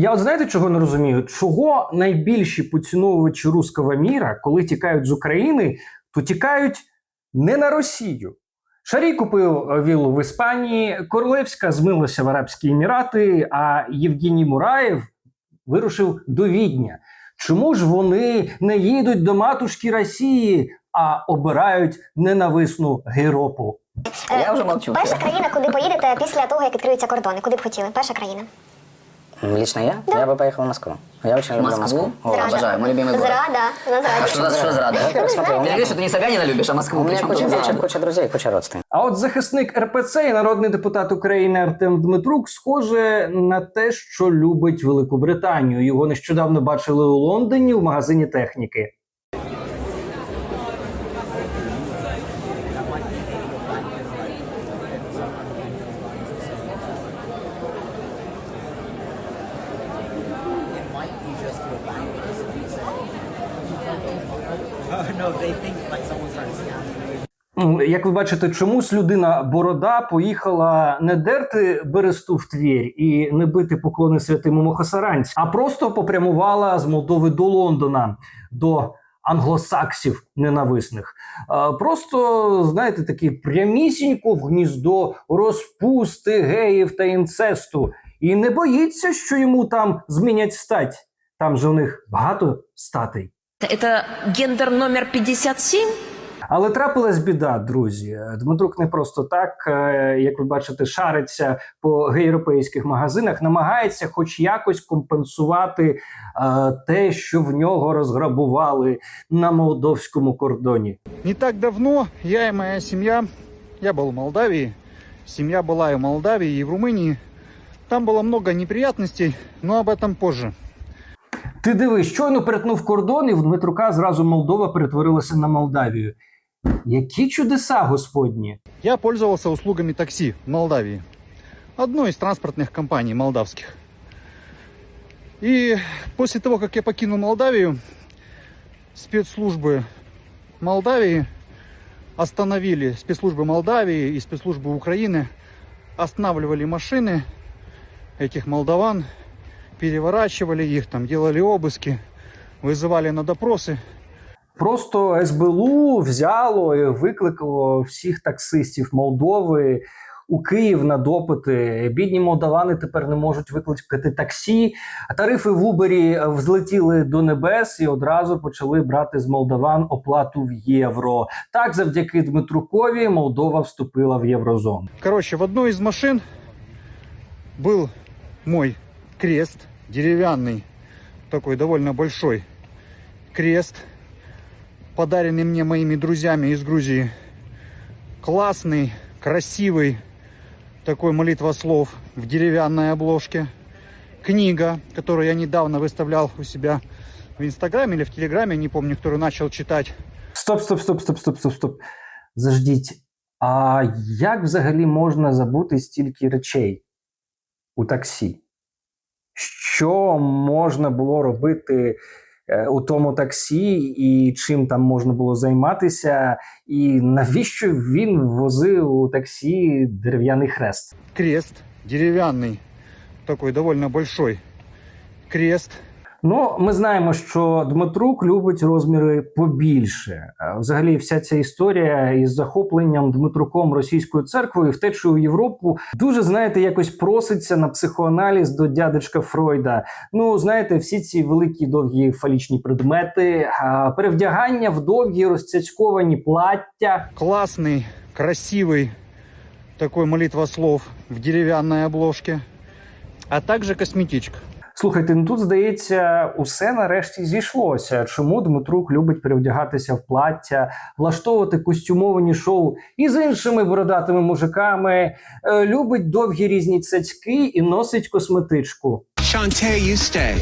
Я от знаєте, чого не розумію? Чого найбільші поціновувачі руського міра, коли тікають з України, то тікають не на Росію. Шарій купив е, віллу в Іспанії, Королевська змилася в Арабські Емірати, а Євгеній Мураєв вирушив до Відня. Чому ж вони не їдуть до матушки Росії, а обирають ненависну Гейропу? Я вже мовчу. Перша країна, куди поїдете після того, як відкриються кордони? Куди б хотіли? Перша країна. М, Лично я? Я бы поехал в Москву. Я очень люблю Москву? Москву. О, обожаю, мой любимый город. Зрада. На А зраді. что, за- что за рада? Ну, смотри, у Ты меня, говоришь, что ты не Собянина любишь, а Москву. у меня Причем куча, тут куча, Зрада? куча друзей, куча родственников. А от захисник РПЦ і народний депутат України Артем Дмитрук схоже на те, що любить Велику Британію. Його нещодавно бачили у Лондоні в магазині техніки. Як ви бачите, чомусь людина борода поїхала не дерти бересту в твір і не бити поклони святиму Мохосаранці, а просто попрямувала з Молдови до Лондона, до англосаксів ненависних. Просто знаєте, такі прямісінько в гніздо розпусти геїв та інцесту. І не боїться, що йому там змінять стать. Там же у них багато статей. Это гендер номер 57? Але трапилась біда, друзі. Дмитрук не просто так, е, як ви бачите, шариться по європейських магазинах, намагається хоч якось компенсувати е, те, що в нього розграбували на молдовському кордоні. Не так давно я и моя семья, я был в Молдавии, семья была и в Молдавии, и в Румынии. Там было много неприятностей, но об этом позже. Ти дивись, щойно перетнув кордон, і в Дмитрука зразу Молдова перетворилася на Молдавію. Які чудеса, господні! Я пользовался услугами такси в Молдавии. Одной из транспортных компаний молдавских. И после того, как я покинул Молдавию, спецслужбы Молдавии остановили, спецслужбы Молдавии и спецслужбы Украины останавливали машины этих молдаван, переворачивали их, там делали обыски, вызывали на допросы. Просто СБУ взяло і викликало всіх таксистів Молдови у Київ на допити. Бідні молдавани тепер не можуть викликати таксі. Тарифи в Убері взлетіли до небес і одразу почали брати з молдаван оплату в євро. Так, завдяки Дмитрукові, Молдова вступила в єврозону. Короче, в одной из машин был мой крест, деревянный, такой довольно большой крест, подаренный мне моими друзьями из Грузии. Классный, красивый, такой молитвослов в деревянной обложке. Книга, которую я недавно выставлял у себя в Инстаграме или в Телеграме, не помню, которую начал читать. Стоп, стоп, стоп, стоп, стоп, стоп, стоп. Заждіть. А як взагалі можна забути стільки речей у таксі? Що можна було робити е, У тому таксі, і чим там можна було займатися, і навіщо він возив у таксі дерев'яний хрест? Крест, дерев'яний, такий доволі великий крест, Ну, ми знаємо, що Дмитрук любить розміри побільше. Е, Взагалі, вся ця історія із захопленням Дмитруком російською церквою, втечею в Європу, дуже знаєте, якось проситься на психоаналіз до дядечка Фройда. Ну, знаєте, всі ці великі довгі фалічні предмети, перевдягання в довгі розцяцьковані плаття. классный, красивый такой молитвослов в деревянной обложке, а также косметичка. Слухайте, ну тут здається, усе нарешті зійшлося. Чому Дмитрук любить перевдягатися в плаття, влаштовувати костюмовані шоу із іншими бородатими мужиками, е, любить довгі різні цяцьки і носить косметичку. You stay.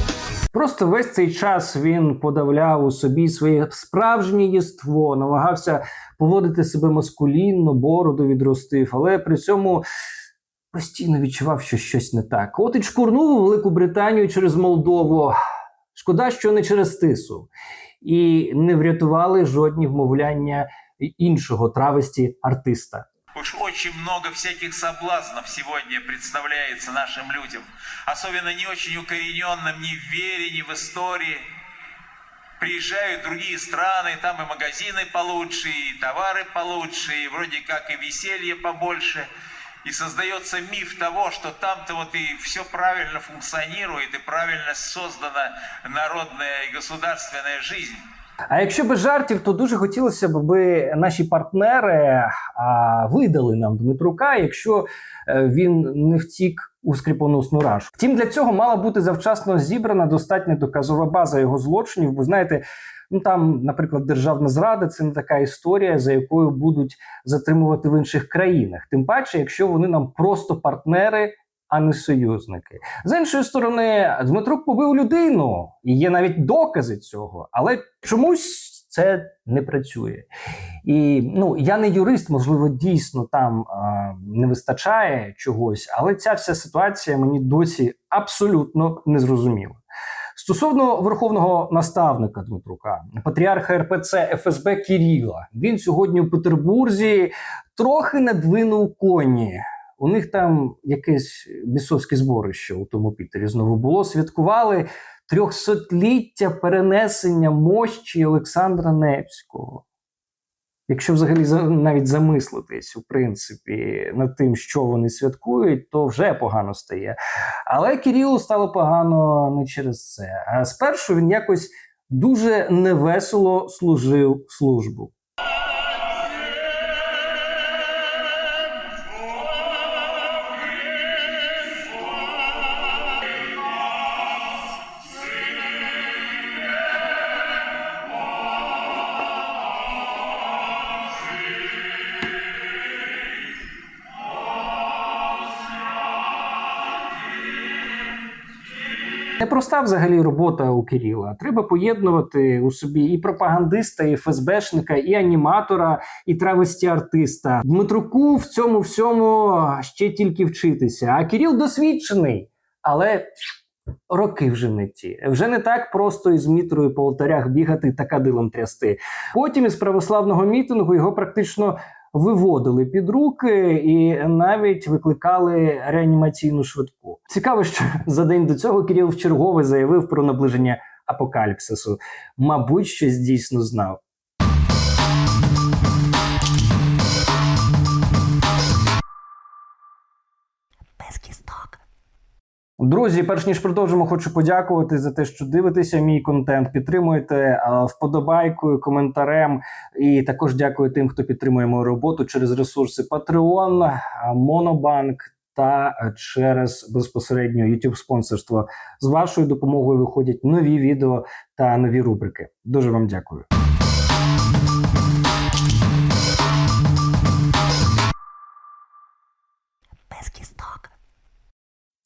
Просто весь цей час він подавляв у собі своє справжнє єство, намагався поводити себе маскулінно, бороду відростив, але при цьому постійно відчував, що щось не так. От і чкурнув у Велику Британію через Молдову. Шкода, що не через тису. І не врятували жодні вмовляння іншого травесті артиста. Уж очень много всяких соблазнов сегодня представляется нашим людям, особенно не очень укорененным ни в вере, ни в истории. Приезжают в другие страны, там и магазины получше, и товары получше, и вроде как и веселье побольше. И создается миф того, что там-то вот и все правильно функционирует, и правильно создана народная и государственная жизнь. А якщо без жартів, то дуже хотілося б, аби наші партнери а, видали нам Дмитрука, якщо е, він не втік у скріпоносну рашу. Втім, для цього мала бути завчасно зібрана достатня доказова база його злочинів. Бо знаєте, ну там, наприклад, державна зрада це не така історія, за якою будуть затримувати в інших країнах. Тим паче, якщо вони нам просто партнери. А не союзники з іншої сторони, Дмитрук побив людину, і є навіть докази цього, але чомусь це не працює. І ну я не юрист, можливо, дійсно там а, не вистачає чогось, але ця вся ситуація мені досі абсолютно не зрозуміла. Стосовно верховного наставника Дмитрука, патріарха РПЦ ФСБ Кіріла, він сьогодні у Петербурзі трохи надвинув коні. У них там якесь бісовське зборище у тому Пітері знову було. Святкували трьохсотліття перенесення мощі Олександра Невського. Якщо взагалі навіть замислитись, у принципі, над тим, що вони святкують, то вже погано стає. Але Кирилу стало погано не через це. А спершу він якось дуже невесело служив службу. Непроста взагалі робота у Кирила. Треба поєднувати у собі і пропагандиста, і ФСБшника, і аніматора, і травесті артиста. Дмитруку в цьому всьому ще тільки вчитися. А Кирил досвідчений, але роки вже не ті. Вже не так просто із мітрою по алтарях бігати та кадилом трясти. Потім із православного мітингу його практично виводили під руки і навіть викликали реанімаційну швидку. Цікаво, що за день до цього Кирил вчергове заявив про наближення апокаліпсису. Мабуть, щось дійсно знав. Друзі, перш ніж продовжимо, хочу подякувати за те, що дивитеся мій контент, підтримуєте е, вподобайкою, коментарем. І також дякую тим, хто підтримує мою роботу через ресурси Patreon, е, Monobank та е, через безпосередньо YouTube спонсорство. З вашою допомогою виходять нові відео та нові рубрики. Дуже вам дякую.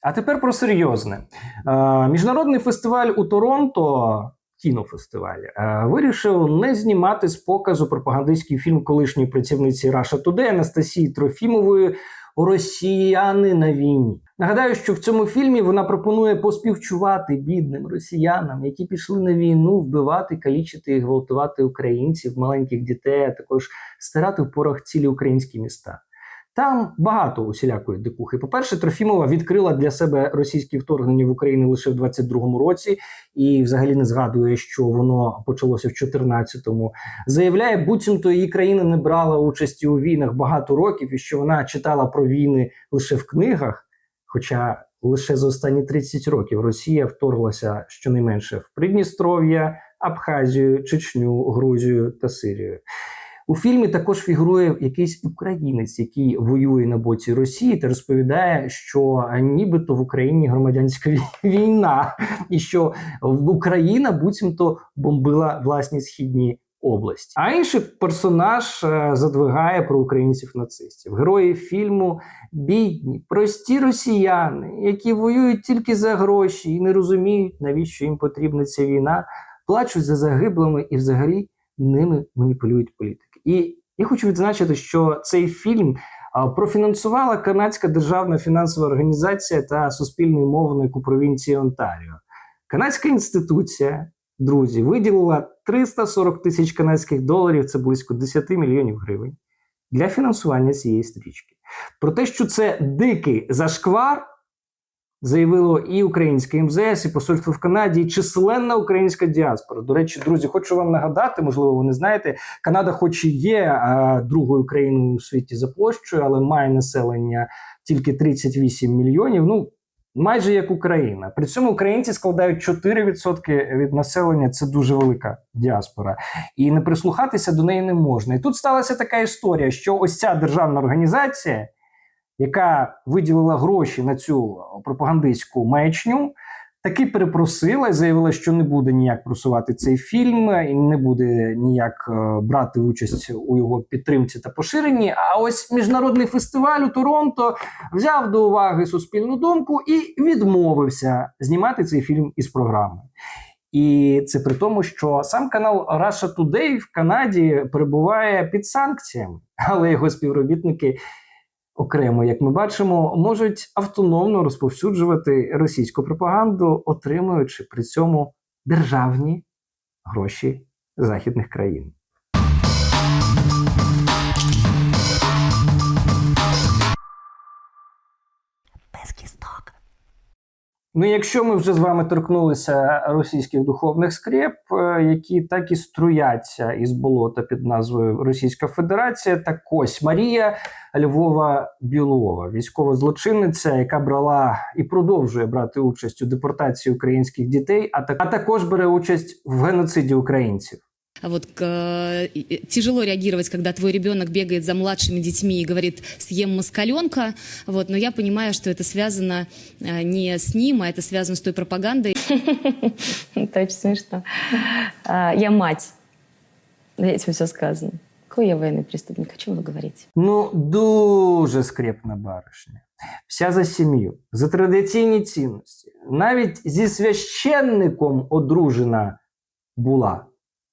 А тепер про серйозне. Е, Міжнародний фестиваль у Торонто, кінофестиваль, е, вирішив не знімати з показу пропагандистський фільм колишньої працівниці Russia Today Анастасії Трофімової Росіяни на війні. Нагадаю, що в цьому фільмі вона пропонує поспівчувати бідним росіянам, які пішли на війну вбивати, калічити і гвалтувати українців, маленьких дітей, а також стирати в порох цілі українські міста. Там багато усілякої дикухи. По-перше, Трофімова відкрила для себе російське вторгнення в Україну лише в 22-му році, і взагалі не згадує, що воно почалося в 14-му. Заявляє, буцімто її країна не брала участі у війнах багато років, і що вона читала про війни лише в книгах. Хоча лише за останні 30 років Росія вторглася щонайменше в Придністров'я, Абхазію, Чечню, Грузію та Сирію. У фільмі також фігурує якийсь українець, який воює на боці Росії та розповідає, що нібито в Україні громадянська війна, і що Україна буцімто бомбила власні східні області. А інший персонаж е, задвигає про українців нацистів. Герої фільму бідні, прості росіяни, які воюють тільки за гроші і не розуміють, навіщо їм потрібна ця війна, плачуть за загиблими і взагалі ними маніпулюють політики. І я хочу відзначити, що цей фільм профінансувала канадська державна фінансова організація та суспільний мовник у провінції Онтаріо. Канадська інституція, друзі, виділила 340 тисяч канадських доларів, це близько 10 мільйонів гривень, для фінансування цієї стрічки. Про те, що це дикий зашквар, заявило і українське МЗС, і посольство в Канаді, і численна українська діаспора. До речі, друзі, хочу вам нагадати, можливо, ви не знаєте, Канада, хоч і є е, другою країною у світі за площею, але має населення тільки 38 мільйонів. Ну майже як Україна. При цьому українці складають 4% від населення. Це дуже велика діаспора, і не прислухатися до неї не можна. І тут сталася така історія, що ось ця державна організація, яка виділила гроші на цю пропагандистську маячню. Таки перепросила і заявила, що не буде ніяк просувати цей фільм і не буде ніяк е, брати участь у його підтримці та поширенні. А ось міжнародний фестиваль у Торонто взяв до уваги суспільну думку і відмовився знімати цей фільм із програми. І це при тому, що сам канал Russia Today в Канаді перебуває під санкціями, але його співробітники окремо, як ми бачимо, можуть автономно розповсюджувати російську пропаганду, отримуючи при цьому державні гроші західних країн. Ну, якщо ми вже з вами торкнулися російських духовних скреп, е, які так і струяться із болота під назвою Російська Федерація, так ось Марія Львова Білова, військова злочинниця, яка брала і продовжує брати участь у депортації українських дітей, а, так, а також бере участь в геноциді українців. А Вот к- и- и тяжело реагировать, когда твой ребенок бегает за младшими детьми и говорит «съем москаленка», вот, но я понимаю, что это связано э, не с ним, а это связано с той пропагандой. Это очень смешно. А, Я мать. Этим все сказано. Какой я военный преступник? О чем вы говорите? Ну, дуже скрепна баришня. Вся за сім'ю, за традиційні цінності, навіть зі священником одружена була.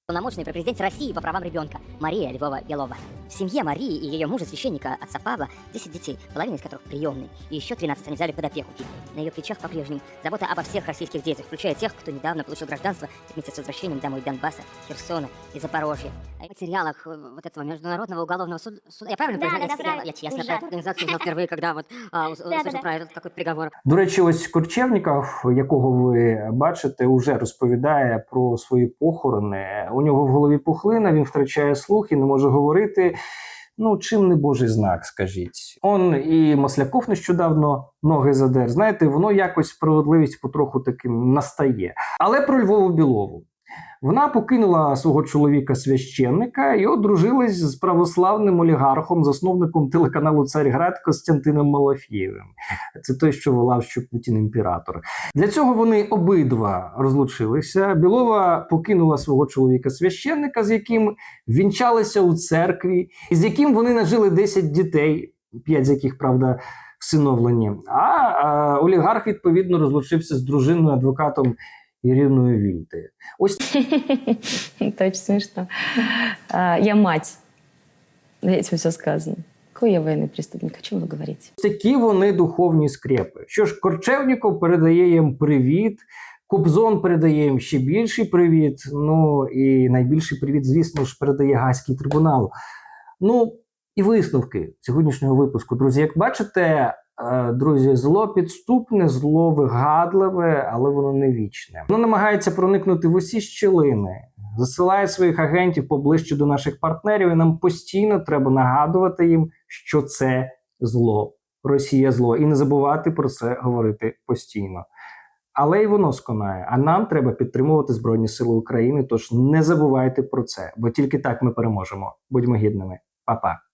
Полномочный при президенте России по правам ребенка Мария Львова-Белова. В семье Марии и ее мужа, священника, отца Павла, 10 детей, половина из которых приемные, и еще 13 они взяли под опеку. На ее плечах по-прежнему забота обо всех российских детях, включая тех, кто недавно получил гражданство вместе с возвращением домой Донбасса, Херсона и Запорожья. А В материалах э, вот этого международного уголовного суда, суда- я правильно Да, произнесла? да, да, Я- правильно. Я честно про Ужасно. эту организацию узнал впервые, когда вот а, ус- Да, да, услышал да. про этот какой-то приговор. До речі, ось Корчевніков, якого ви бачите, уже розповідає про свої похорони. у нього в голові пухлина, він втрачає слух і не може говорити. Ну, чим не божий знак, скажіть. Он і Масляков нещодавно ноги задер. Знаєте, воно якось справедливість потроху таким настає. Але про Львову Білову. Вона покинула свого чоловіка священника і одружилась з православним олігархом, засновником телеканалу Царьград Костянтином Малафєєвим. Це той, що волав, що Путін імператор. Для цього вони обидва розлучилися. Білова покинула свого чоловіка священника, з яким вінчалися у церкві, і з яким вони нажили 10 дітей, 5 з яких, правда, всиновлені. А, а олігарх відповідно розлучився з дружиною адвокатом Іриною Вільтею. Ось Это очень смешно. А, Я мать. Этим все сказано. Какой я военный преступник? О чем вы говорите? такі вони духовні скрепи. Що ж, Корчевніков передає їм привіт. Кобзон передає їм ще більший привіт. Ну і найбільший привіт, звісно ж, передає Гаазький трибунал. Ну і висновки сьогоднішнього випуску. Друзі, як бачите, е, друзі, зло підступне, зло вигадливе, але воно не вічне. Воно намагається проникнути в усі щілини, засилає своїх агентів поближче до наших партнерів, і нам постійно треба нагадувати їм, що це зло. Росія зло, і не забувати про це говорити постійно. Але й воно сконає. А нам треба підтримувати Збройні Сили України. Тож не забувайте про це, бо тільки так ми переможемо. Будьмо гідними, Па-па.